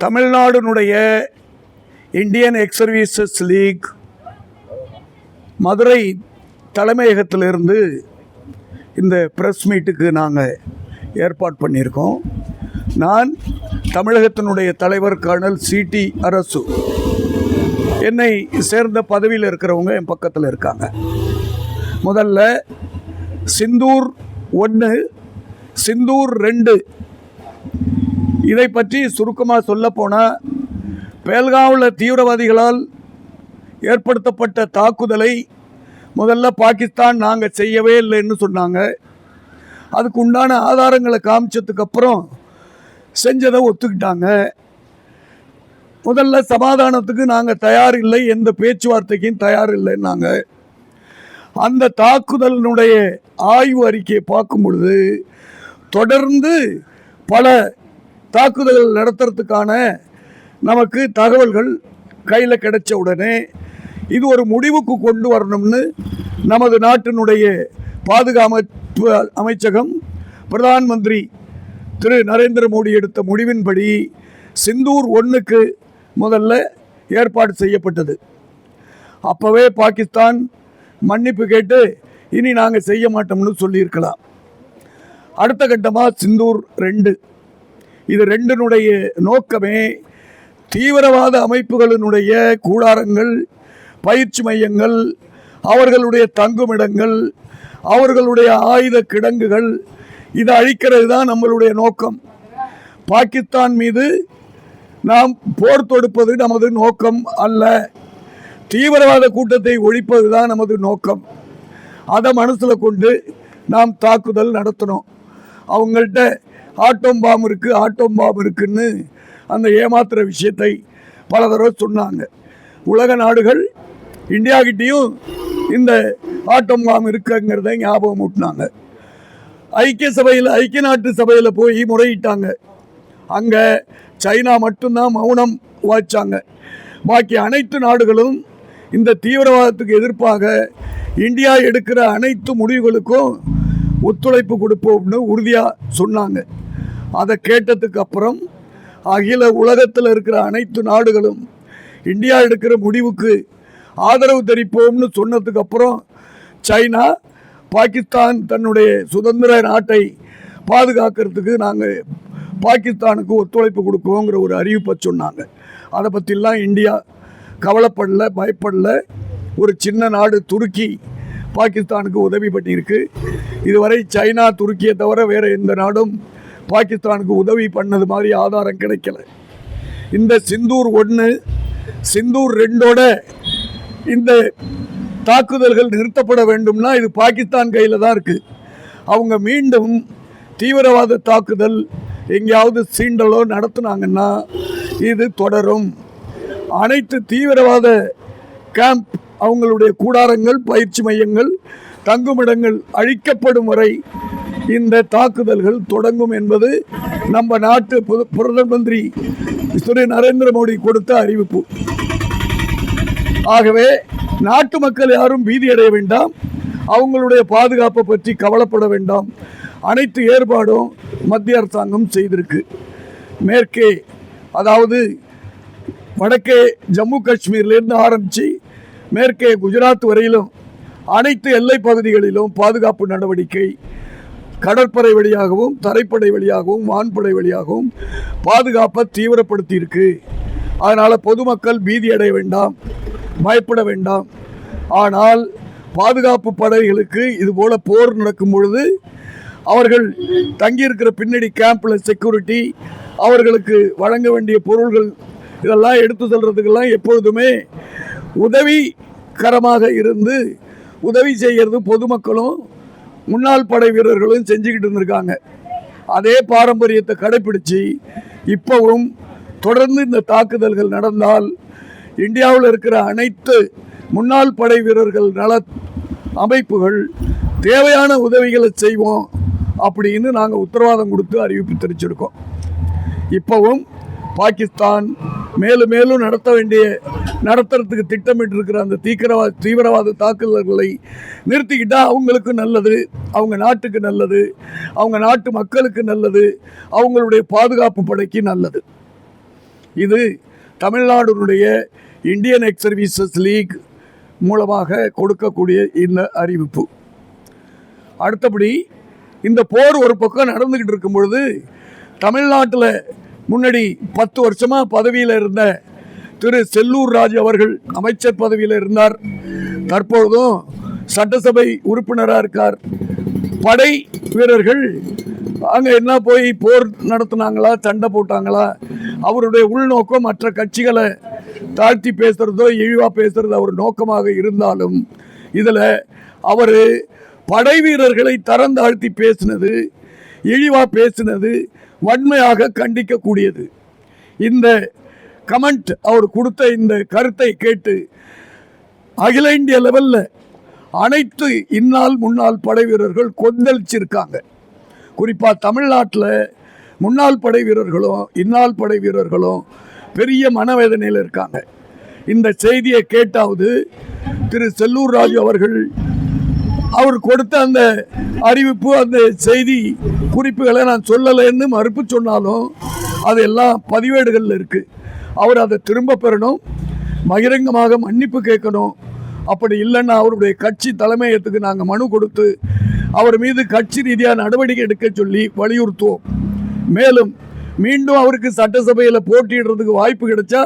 தமிழ்நாடுனுடைய Indian ex services league Madurai தலைமையகத்திலிருந்து இந்த press மீட்டுக்கு நாங்கள் ஏற்பாடு பண்ணியிருக்கோம். நான் தமிழகத்தினுடைய தலைவர் கர்னல் சிடி அரசு என்னை சேர்ந்த பதவியில் இருக்கிறவங்க என் பக்கத்தில் இருக்காங்க. முதல்ல சிந்தூர் ஒன்று சிந்தூர் ரெண்டு இதை பற்றி சுருக்கமாக சொல்லப்போனால் பேல்காவில் தீவிரவாதிகளால் ஏற்படுத்தப்பட்ட தாக்குதலை முதல்ல பாகிஸ்தான் நாங்கள் செய்யவே இல்லைன்னு சொன்னாங்க. அதுக்கு உண்டான ஆதாரங்களை காமிச்சதுக்கப்புறம் செஞ்சதை ஒத்துக்கிட்டாங்க. முதல்ல சமாதானத்துக்கு நாங்கள் தயார் இல்லை எந்த பேச்சுவார்த்தைக்கும் தயார் இல்லைன்னாங்க. அந்த தாக்குதலினுடைய ஆய்வு அறிக்கையை பார்க்கும் பொழுது தொடர்ந்து பல தாக்குதல் நடத்துறதுக்கான நமக்கு தகவல்கள் கையில் கிடைச்ச உடனே இது ஒரு முடிவுக்கு கொண்டு வரணும்னு நமது நாட்டினுடைய பாதுகாப்பு அமைச்சகம் பிரதான் மந்திரி திரு நரேந்திர மோடி எடுத்த முடிவின்படி சிந்தூர் ஒன்றுக்கு முதல்ல ஏற்பாடு செய்யப்பட்டது. அப்போவே பாகிஸ்தான் மன்னிப்பு கேட்டு இனி நாங்கள் செய்ய மாட்டோம்னு சொல்லியிருக்கலாம். அடுத்த கட்டமாக சிந்தூர் ரெண்டு. இது ரெண்டினுடைய நோக்கமே தீவிரவாத அமைப்புகளினுடைய கூடாரங்கள் பயிற்சி மையங்கள் அவர்களுடைய தங்குமிடங்கள் அவர்களுடைய ஆயுத கிடங்குகள் இதை அழிக்கிறது தான் நம்மளுடைய நோக்கம். பாகிஸ்தான் மீது நாம் போர் தொடுப்பது நமது நோக்கம் அல்ல. தீவிரவாத கூட்டத்தை ஒழிப்பது தான் நமது நோக்கம். அதை மனசில் கொண்டு நாம் தாக்குதல் நடத்தணும். அவங்கள்ட்ட ஆட்டோம் பாம் இருக்குது ஆட்டோம் பாம் இருக்குன்னு அந்த ஏமாத்துகிற விஷயத்தை பல தடவை சொன்னாங்க. உலக நாடுகள் இந்தியாகிட்டேயும் இந்த ஆட்டோம் பாம் இருக்குங்கிறத ஞாபகம் ஊட்டினாங்க. ஐக்கிய சபையில் ஐக்கிய நாட்டு சபையில் போய் முறையிட்டாங்க. அங்கே சைனா மட்டும்தான் மௌனம் வாய்ச்சாங்க. பாக்கி அனைத்து நாடுகளும் இந்த தீவிரவாதத்துக்கு எதிர்ப்பாக இந்தியா எடுக்கிற அனைத்து முடிவுகளுக்கும் ஒத்துழைப்பு கொடுப்போம்னு உறுதியாக சொன்னாங்க. அதை கேட்டதுக்கு அப்புறம் அகில உலகத்தில் இருக்கிற அனைத்து நாடுகளும் இந்தியா எடுக்கிற முடிவுக்கு ஆதரவு தெரிவிப்போம்னு சொன்னதுக்கு அப்புறம் சைனா பாகிஸ்தான் தன்னுடைய சுதந்திர நாட்டை பாதுகாக்கிறதுக்கு நாங்கள் பாகிஸ்தானுக்கு ஒத்துழைப்பு கொடுக்குவோங்கிற ஒரு அறிவிப்பை சொன்னாங்க. அதை பற்றிலாம் இந்தியா கவலைப்படல பயப்படல. ஒரு சின்ன நாடு துருக்கி பாகிஸ்தானுக்கு உதவி பண்ணியிருக்கு. இதுவரை சைனா துருக்கியை தவிர வேறு எந்த நாடும் பாகிஸ்தானுக்கு உதவி பண்ணது மாதிரி ஆதாரம் கிடைக்கல. இந்த சிந்தூர் ஒன்று சிந்தூர் ரெண்டோட இந்த தாக்குதல்கள் நிறுத்தப்பட வேண்டும்னா இது பாகிஸ்தான் கையில் தான் இருக்குது அவங்க மீண்டும் தீவிரவாத தாக்குதல் எங்கேயாவது சீண்டலோ நடத்துனாங்கன்னா இது தொடரும். அனைத்து தீவிரவாத கேம்ப் அவங்களுடைய கூடாரங்கள் பயிற்சி மையங்கள் தங்குமிடங்கள் அழிக்கப்படும் வரை இந்த தாக்குதல்கள் தொடங்கும் என்பது நம்ம நாட்டு பிரதம மந்திரி திரு நரேந்திர மோடி கொடுத்த அறிவிப்பு. ஆகவே நாட்டு மக்கள் யாரும் பீதி அடைய வேண்டாம். அவங்களுடைய பாதுகாப்பை பற்றி கவலைப்பட வேண்டாம். அனைத்து ஏற்பாடும் மத்திய அரசாங்கம் செய்திருக்கு. மேற்கே அதாவது வடக்கே ஜம்மு காஷ்மீர்லேருந்து ஆரம்பித்து மேற்கே குஜராத் வரையிலும் அனைத்து எல்லை பகுதிகளிலும் பாதுகாப்பு நடவடிக்கை கடற்படை வழியாகவும் தரைப்படை வழியாகவும் வான்படை வழியாகவும் பாதுகாப்பை தீவிரப்படுத்தி இருக்கு அதனால் பொதுமக்கள் பீதி அடைய வேண்டாம் பயப்பட வேண்டாம். ஆனால் பாதுகாப்பு படைகளுக்கு இதுபோல போர் நடக்கும் பொழுது அவர்கள் தங்கியிருக்கிற பின்னணி கேம்பில் செக்யூரிட்டி அவர்களுக்கு வழங்க வேண்டிய பொருள்கள் இதெல்லாம் எடுத்து செல்றதுக்கெல்லாம் எப்பொழுதுமே உதவிகரமாக இருந்து உதவி செய்கிறது பொதுமக்களும் முன்னாள் படை வீரர்களும் செஞ்சுக்கிட்டு இருந்திருக்காங்க. அதே பாரம்பரியத்தை கடைப்பிடிச்சு இப்போவும் தொடர்ந்து இந்த தாக்குதல்கள் நடந்தால் இந்தியாவில் இருக்கிற அனைத்து முன்னாள் படை வீரர்கள் நல அமைப்புகள் தேவையான உதவிகளை செய்வோம் அப்படின்னு நாங்கள் உத்தரவாதம் கொடுத்து அறிவிப்பு தெரிவிச்சிருக்கோம். இப்போவும் பாகிஸ்தான் மேலும் மேலும் நடத்த வேண்டிய நடத்துறதுக்கு திட்டமிட்டு இருக்கிற அந்த தீக்கிரவாத தீவிரவாத தாக்குதல்களை நிறுத்திக்கிட்டால் அவங்களுக்கு நல்லது அவங்க நாட்டுக்கு நல்லது அவங்க நாட்டு மக்களுக்கு நல்லது அவங்களுடைய பாதுகாப்பு படைக்கு நல்லது. இது தமிழ்நாடுனுடைய இந்தியன் எக்ஸ் சர்வீசஸ் லீக் மூலமாக கொடுக்கக்கூடிய இந்த அறிவிப்பு. அடுத்தபடி இந்த போர் ஒரு பக்கம் நடந்துக்கிட்டு இருக்கும் பொழுது தமிழ்நாட்டில் முன்னாடி பத்து வருஷமாக பதவியில் இருந்த திரு செல்லூர் ராஜ் அவர்கள் அமைச்சர் பதவியில் இருந்தார். தற்பொழுதும் சட்டசபை உறுப்பினராக இருக்கார். படை வீரர்கள் அங்கே என்ன போய் போர் நடத்தினாங்களா சண்டை போட்டாங்களா அவருடைய உள்நோக்கம் மற்ற கட்சிகளை தாழ்த்தி பேசுகிறதோ இழிவாக பேசுகிறதோ அவர் நோக்கமாக இருந்தாலும் இதில் அவர் படை வீரர்களை தரம் தாழ்த்தி பேசினது இழிவாக பேசினது வன்மையாக கண்டிக்கக்கூடியது. இந்த கமெண்ட் அவர் கொடுத்த இந்த கருத்தை கேட்டு அகில இந்திய லெவலில் அனைத்து இந்நாள் முன்னாள் படை வீரர்கள் கொந்தளிச்சிருக்காங்க. குறிப்பாக தமிழ்நாட்டில் முன்னாள் படை வீரர்களும் இந்நாள் படை வீரர்களும் பெரிய மனவேதனையில் இருக்காங்க. இந்த செய்தியை கேட்டாவது திரு செல்லூர் ராஜு அவர்கள் அவர் கொடுத்த அந்த அறிவிப்பு அந்த செய்தி குறிப்புகளை நான் சொல்லலைன்னு மறுப்பு சொன்னாலும் அது எல்லாம் பதிவேடுகளில் இருக்குது அவர் அதை திரும்ப பெறணும் பகிரங்கமாக மன்னிப்பு கேட்கணும். அப்படி இல்லைன்னா அவருடைய கட்சி தலைமையகத்துக்கு நாங்கள் மனு கொடுத்து அவர் மீது கட்சி ரீதியாக நடவடிக்கை எடுக்க சொல்லி வலியுறுத்துவோம். மேலும் மீண்டும் அவருக்கு சட்டசபையில் போட்டியிடுறதுக்கு வாய்ப்பு கிடைச்சா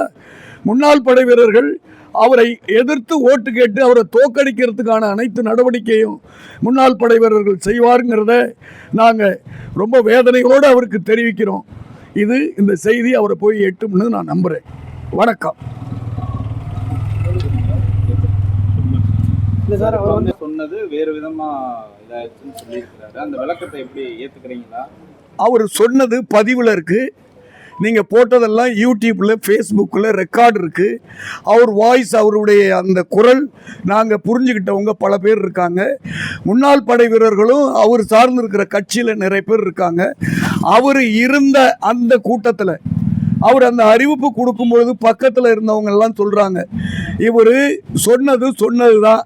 முன்னாள் படை வீரர்கள் அவரை எதிர்த்து ஓட்டு கேட்டு அவரை தோக்கடிக்கிறதுக்கான அனைத்து நடவடிக்கையும் முன்னாள் படை வீரர்கள் செய்வாருங்கிறத நாங்கள் ரொம்ப வேதனையோடு அவருக்கு தெரிவிக்கிறோம். இது இந்த செய்தி அவரை போய் எட்டும்னு நான் நம்புகிறேன் வணக்கம். இல்ல சார் அவர் வந்து சொன்னது வேறு விதமா இதாச்சுன்னு சொல்லியிருக்கிறாரு. அந்த விளக்கத்தை எப்படி ஏத்துக்கிறீங்களா? அவர் சொன்னது பதிவில் இருக்குது நீங்கள் போட்டதெல்லாம் யூடியூப்பில் ஃபேஸ்புக்கில் ரெக்கார்டு இருக்குது அவர் வாய்ஸ் அவருடைய அந்த குரல் நாங்கள் புரிஞ்சுக்கிட்டவங்க பல பேர் இருக்காங்க. முன்னாள் படை வீரர்களும் அவர் சார்ந்திருக்கிற கட்சியில் நிறைய பேர் இருக்காங்க. அவர் இருந்த அந்த கூட்டத்தில் அவர் அந்த அறிவிப்பு கொடுக்கும்பொழுது பக்கத்தில் இருந்தவங்கெல்லாம் சொல்கிறாங்க இவர் சொன்னது சொன்னது தான்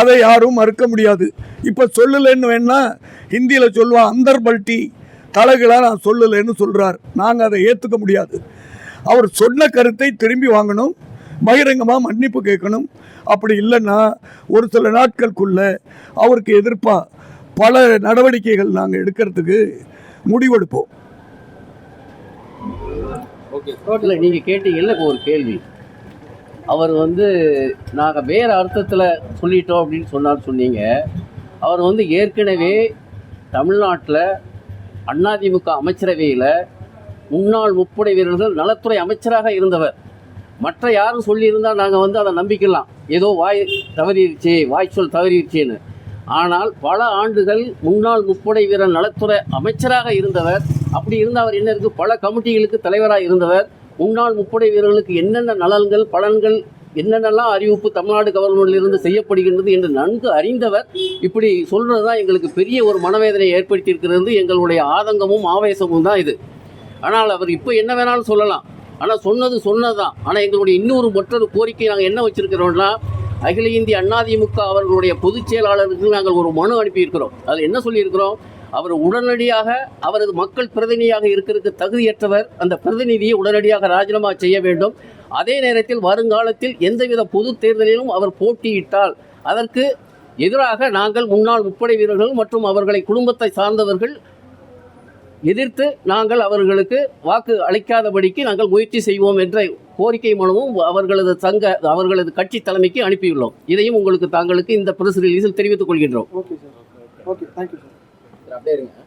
அதை யாரும் மறுக்க முடியாது. இப்போ சொல்லலைன்னு வேணால் ஹிந்தியில் சொல்லுவான் அந்தர்பல்ட்டி தலைகளாக நான் சொல்லலைன்னு சொல்கிறார் நாங்கள் அதை ஏற்றுக்க முடியாது. அவர் சொன்ன கருத்தை திரும்பி வாங்கணும். பகிரங்கமாக மன்னிப்பு கேட்கணும். அப்படி இல்லைன்னா ஒரு சில நாட்களுக்குள்ள அவருக்கு எதிர்ப்பாக பல நடவடிக்கைகள் நாங்கள் எடுக்கிறதுக்கு முடிவெடுப்போம். ஓகே நீங்கள் கேட்டீங்கல்ல ஒரு கேள்வி? அவர் வந்து நாங்கள் வேறு அர்த்தத்தில் சொல்லிட்டோம் அப்படின்னு சொன்னார் சொன்னீங்க. அவர் வந்து ஏற்கனவே தமிழ்நாட்டில் அதிமுக அமைச்சரவையில் முன்னாள் முப்படை வீரர்கள் நலத்துறை அமைச்சராக இருந்தவர். மற்ற யாரும் சொல்லியிருந்தால் நாங்கள் வந்து அதை நம்பிக்கலாம். ஏதோ வாய் தவறிடுச்சு வாய்ச்சொல் தவறிடுச்சுன்னு ஆனால் பல ஆண்டுகள் முன்னாள் முப்படை வீரர் நலத்துறை அமைச்சராக இருந்தவர். அப்படி இருந்த அவர் என்ன இருக்கு? பல கமிட்டிகளுக்கு தலைவராக இருந்தவர். முன்னாள் முப்படை வீரர்களுக்கு என்னென்ன நலன்கள் பலன்கள் என்னென்னலாம் அறிவிப்பு தமிழ்நாடு கவர்மெண்ட்லிருந்து செய்யப்படுகின்றது என்று நன்கு அறிந்தவர். இப்படி சொல்கிறது தான் எங்களுக்கு பெரிய ஒரு மனவேதனை ஏற்படுத்தி இருக்கிறது எங்களுடைய ஆதங்கமும் ஆவேசமும் தான் இது. ஆனால் அவர் இப்போ என்ன வேணாலும் சொல்லலாம். ஆனால் சொன்னது சொன்னதுதான். ஆனால் எங்களுடைய இன்னொரு மற்றொரு கோரிக்கை நாங்கள் என்ன வச்சுருக்கிறோம்னா அகில இந்திய அதிமுக அவர்களுடைய பொதுச் செயலாளருக்கு நாங்கள் ஒரு மனு அனுப்பியிருக்கிறோம். அதில் என்ன சொல்லியிருக்கிறோம்? அவர் உடனடியாக அவரது மக்கள் பிரதிநிதியாக இருக்கிறதுக்கு தகுதியற்றவர். அந்த பிரதிநிதியை உடனடியாக ராஜினாமா செய்ய வேண்டும். அதே நேரத்தில் வருங்காலத்தில் எந்தவித பொது தேர்தலிலும் அவர் போட்டியிட்டால் அதற்கு எதிராக நாங்கள் முன்னாள் முப்படை வீரர்கள் மற்றும் அவர்களை குடும்பத்தை சார்ந்தவர்கள் எதிர்த்து நாங்கள் அவர்களுக்கு வாக்கு அளிக்காதபடிக்கு நாங்கள் முயற்சி செய்வோம் என்ற கோரிக்கை மனுவும் அவர்களது சங்க அவர்களது கட்சி தலைமைக்கு அனுப்பியுள்ளோம். இதையும் உங்களுக்கு தாங்களுக்கு இந்த பிரஸ் ரிலீஸில் தெரிவித்துக் கொள்கின்றோம். Okay sir okay thank you sir அப்படியே இருங்க.